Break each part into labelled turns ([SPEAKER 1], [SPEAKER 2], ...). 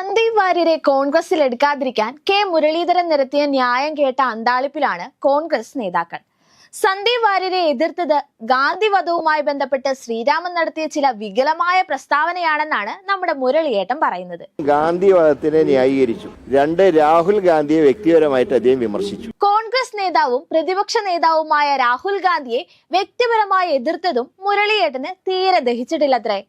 [SPEAKER 1] സന്ദീപ് വാര്യരെ കോൺഗ്രസിൽ എടുക്കാതിരിക്കാൻ കെ മുരളീധരൻ നിരത്തിയ ന്യായം കേട്ട അന്താളിപ്പിലാണ് കോൺഗ്രസ് നേതാക്കൾ. സന്ദീപ് വാര്യരെ എതിർത്തത് ഗാന്ധി വധവുമായി ബന്ധപ്പെട്ട് ശ്രീരാമൻ നടത്തിയ ചില വികലമായ പ്രസ്താവനയാണെന്നാണ് നമ്മുടെ മുരളിയേട്ടൻ പറയുന്നത്.
[SPEAKER 2] ഗാന്ധി വധത്തിനെ ന്യായീകരിച്ചു. രണ്ട് രാഹുൽ ഗാന്ധിയെ വ്യക്തിപരമായിട്ട് അദ്ദേഹം വിമർശിച്ചു.
[SPEAKER 1] കോൺഗ്രസ് നേതാവും പ്രതിപക്ഷ നേതാവുമായ രാഹുൽ ഗാന്ധിയെ വ്യക്തിപരമായി എതിർത്തതും മുരളിയേട്ടന് തീരെ ദഹിച്ചിട്ടില്ലത്രേ.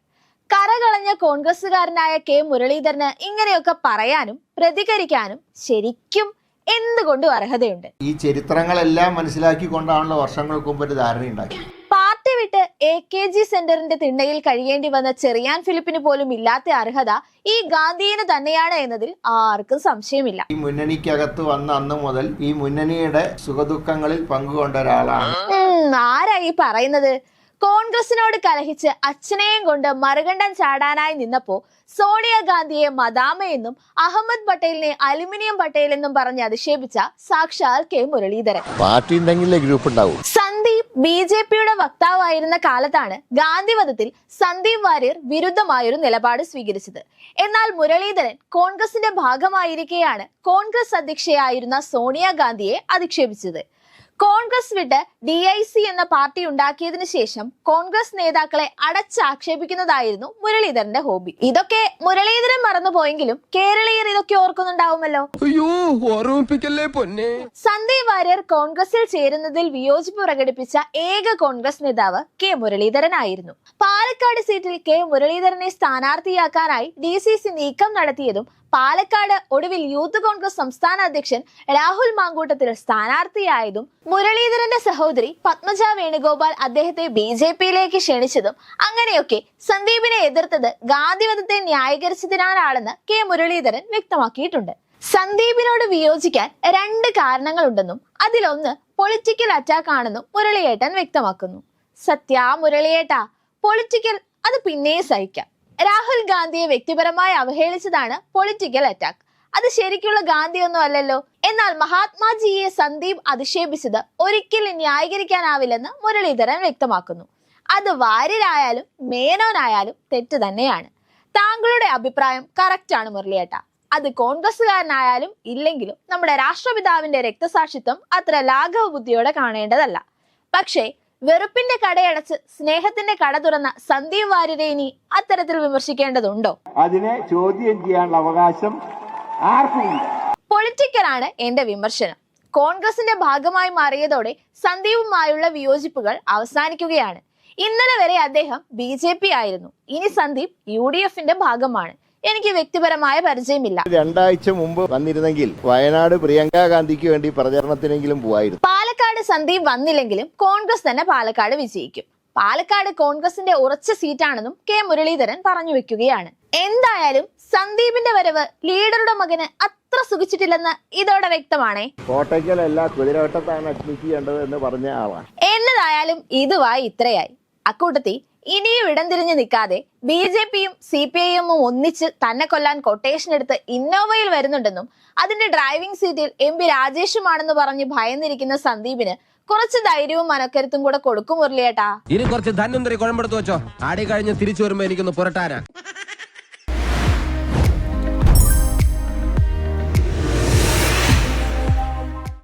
[SPEAKER 1] കരകളഞ്ഞ കോൺഗ്രസ്സുകാരനായ കെ മുരളീധരന് ഇങ്ങനെയൊക്കെ പറയാനും പ്രതികരിക്കാനും ശരിക്കും എന്തുകൊണ്ടും അർഹതയുണ്ട്?
[SPEAKER 3] ഈ ചരിത്രങ്ങളെല്ലാം മനസ്സിലാക്കിക്കൊണ്ടാണല്ലോ വർഷങ്ങൾക്ക് മുമ്പ് ഒരു ധാരണയുണ്ടാക്കി
[SPEAKER 1] പാർട്ടി വിട്ട് എ കെ ജി സെന്ററിന്റെ തിണ്ണയിൽ കഴിയേണ്ടി വന്ന ചെറിയാൻ ഫിലിപ്പിന് പോലും ഇല്ലാത്ത അർഹത ഈ ഗാന്ധിയന് തന്നെയാണ് എന്നതിൽ ആർക്കും സംശയമില്ല.
[SPEAKER 3] ഈ മുന്നണിക്കകത്ത് വന്ന അന്ന് മുതൽ ഈ മുന്നണിയുടെ സുഖദുഃഖങ്ങളിൽ പങ്കുകൊണ്ട ഒരാളാണ്.
[SPEAKER 1] ആരായി ആരാ ഈ പറയുന്നത്? കോൺഗ്രസിനോട് കലഹിച്ച് അച്ഛനെയും കൊണ്ട് മറുകണ്ഠം ചാടാനായി നിന്നപ്പോ സോണിയാഗാന്ധിയെ മദാമയെന്നും അഹമ്മദ് പട്ടേലിനെ അലുമിനിയം പട്ടേൽ എന്നും പറഞ്ഞ് അധിക്ഷേപിച്ച സാക്ഷാൽ കെ മുരളീധരൻ.
[SPEAKER 2] പാർട്ടി ഗ്രൂപ്പ് ഉണ്ടാവും.
[SPEAKER 1] സന്ദീപ് ബി ജെ പിയുടെ വക്താവായിരുന്ന കാലത്താണ് ഗാന്ധിവധത്തിൽ സന്ദീപ് വാര്യർ വിരുദ്ധമായൊരു നിലപാട് സ്വീകരിച്ചത്. എന്നാൽ മുരളീധരൻ കോൺഗ്രസിന്റെ ഭാഗമായിരിക്കെയാണ് കോൺഗ്രസ് അധ്യക്ഷയായിരുന്ന സോണിയാഗാന്ധിയെ അധിക്ഷേപിച്ചത്. കോൺഗ്രസ് വിട്ട് ഡി ഐ സി എന്ന പാർട്ടി ഉണ്ടാക്കിയതിനു ശേഷം കോൺഗ്രസ് നേതാക്കളെ അടച്ചാക്ഷേപിക്കുന്നതായിരുന്നു മുരളീധരന്റെ ഹോബി. ഇതൊക്കെ മുരളീധരൻ മറന്നുപോയെങ്കിലും കേരളീയർ ഇതൊക്കെ ഓർക്കുന്നുണ്ടാവുമല്ലോ.
[SPEAKER 4] അയ്യോ ഓർമ്മിപ്പിക്കല്ലേ പൊന്നെ.
[SPEAKER 1] സന്ദീപ് വാര്യർ കോൺഗ്രസിൽ ചേരുന്നതിൽ വിയോജിപ്പ് പ്രകടിപ്പിച്ച ഏക കോൺഗ്രസ് നേതാവ് കെ മുരളീധരനായിരുന്നു. പാലക്കാട് സീറ്റിൽ കെ മുരളീധരനെ സ്ഥാനാർത്ഥിയാക്കാനായി ഡി സി സി നീക്കം നടത്തിയതും പാലക്കാട് ഒടുവിൽ യൂത്ത് കോൺഗ്രസ് സംസ്ഥാന അധ്യക്ഷൻ രാഹുൽ മാങ്കൂട്ടത്തിൽ സ്ഥാനാർത്ഥിയായതും മുരളീധരന്റെ സഹോദരി പത്മജ വേണുഗോപാൽ അദ്ദേഹത്തെ ബി ജെ പിയിലേക്ക് ക്ഷണിച്ചതും അങ്ങനെയൊക്കെ സന്ദീപിനെ എതിർത്തത് ഗാന്ധിവധത്തെ ന്യായീകരിച്ചതിനാലാണെന്ന് കെ മുരളീധരൻ വ്യക്തമാക്കിയിട്ടുണ്ട്. സന്ദീപിനോട് വിയോജിക്കാൻ രണ്ട് കാരണങ്ങളുണ്ടെന്നും അതിലൊന്ന് പൊളിറ്റിക്കൽ അറ്റാക്ക് ആണെന്നും മുരളിയേട്ടൻ വ്യക്തമാക്കുന്നു. സത്യ മുരളിയേട്ടാ പൊളിറ്റിക്കൽ അത് പിന്നെയും സഹിക്കാം. രാഹുൽ ഗാന്ധിയെ വ്യക്തിപരമായി അവഹേളിച്ചതാണ് പൊളിറ്റിക്കൽ അറ്റാക്ക് അത് ശരിക്കുള്ള ഗാന്ധിയൊന്നും അല്ലല്ലോ. എന്നാൽ മഹാത്മാജിയെ സന്ദീപ് അധിക്ഷേപിച്ചത് ഒരിക്കലും ന്യായീകരിക്കാനാവില്ലെന്ന് മുരളീധരൻ വ്യക്തമാക്കുന്നു. അത് വാര്യരായാലും മേനോനായാലും തെറ്റ് തന്നെയാണ്. താങ്കളുടെ അഭിപ്രായം കറക്റ്റ് ആണ് മുരളിയേട്ട. അത് കോൺഗ്രസ്സുകാരനായാലും ഇല്ലെങ്കിലും നമ്മുടെ രാഷ്ട്രപിതാവിന്റെ രക്തസാക്ഷിത്വം അത്ര ലാഘവ ബുദ്ധിയോടെ കാണേണ്ടതല്ല. പക്ഷേ വെറുപ്പിന്റെ കടയടച്ച് സ്നേഹത്തിന്റെ കട തുറന്ന സന്ദീപ് വാര്യരെ ഇനി അത്തരത്തിൽ വിമർശിക്കേണ്ടതുണ്ടോ?
[SPEAKER 5] അതിനെ ചോദ്യം ചെയ്യാനുള്ള അവകാശം
[SPEAKER 1] പൊളിറ്റിക്കലാണ് എന്റെ വിമർശനം. കോൺഗ്രസിന്റെ ഭാഗമായി മാറിയതോടെ സന്ദീപുമായുള്ള വിയോജിപ്പുകൾ അവസാനിക്കുകയാണ്. ഇന്നലെ വരെ അദ്ദേഹം ബി ജെ പി ആയിരുന്നു. ഇനി സന്ദീപ് യു ഡി എഫിന്റെ ഭാഗമാണ്. എനിക്ക് വ്യക്തിപരമായ പരിചയമില്ല.
[SPEAKER 2] രണ്ടാഴ്ച മുമ്പ് വന്നിരുന്നെങ്കിൽ വയനാട് പ്രിയങ്ക ഗാന്ധിക്ക് വേണ്ടി പ്രചരണത്തിനെങ്കിലും പോവായിരുന്നു.
[SPEAKER 1] പാലക്കാട് സന്ദീപ് വന്നില്ലെങ്കിലും കോൺഗ്രസ് തന്നെ പാലക്കാട് വിജയിക്കും. പാലക്കാട് കോൺഗ്രസിന്റെ ഉറച്ച സീറ്റാണെന്നും കെ മുരളീധരൻ പറഞ്ഞു വെക്കുകയാണ്. എന്തായാലും സന്ദീപിന്റെ വരവ് ലീഡറുടെ മകന് അത്ര സുഖിച്ചിട്ടില്ലെന്ന് ഇതോടെ വ്യക്തമാണേ.
[SPEAKER 2] കോട്ടയ്ക്കലല്ല കുതിരവട്ടത്താണ് അഡ്മിറ്റ് ചെയ്യേണ്ടത് എന്ന് പറഞ്ഞ ആളാണ്.
[SPEAKER 1] എന്നതായാലും ഇതുവായി ഇത്രയായി. അക്കൂട്ടത്തിൽ ഇനിയും ഇടം തിരിഞ്ഞു നിൽക്കാതെ ബി ജെ പിയും സി പി ഐ എമ്മും ഒന്നിച്ച് തന്നെ കൊല്ലാൻ കൊട്ടേഷൻ എടുത്ത് ഇന്നോവയിൽ വരുന്നുണ്ടെന്നും അതിന്റെ ഡ്രൈവിംഗ് സീറ്റിൽ എം പി രാജേഷുമാണെന്ന് പറഞ്ഞ് ഭയന്നിരിക്കുന്ന സന്ദീപിന് കുറച്ച് ധൈര്യവും മനക്കരുത്തും കൂടെ കൊടുക്കും മുരളിയേട്ടാ.
[SPEAKER 4] ഇനി കുറച്ച് ധനം കുഴമ്പെടുത്ത് വെച്ചോ. ആടി കഴിഞ്ഞ് തിരിച്ചു വരുമ്പോ എനിക്കൊന്ന് പുരട്ടാനാ.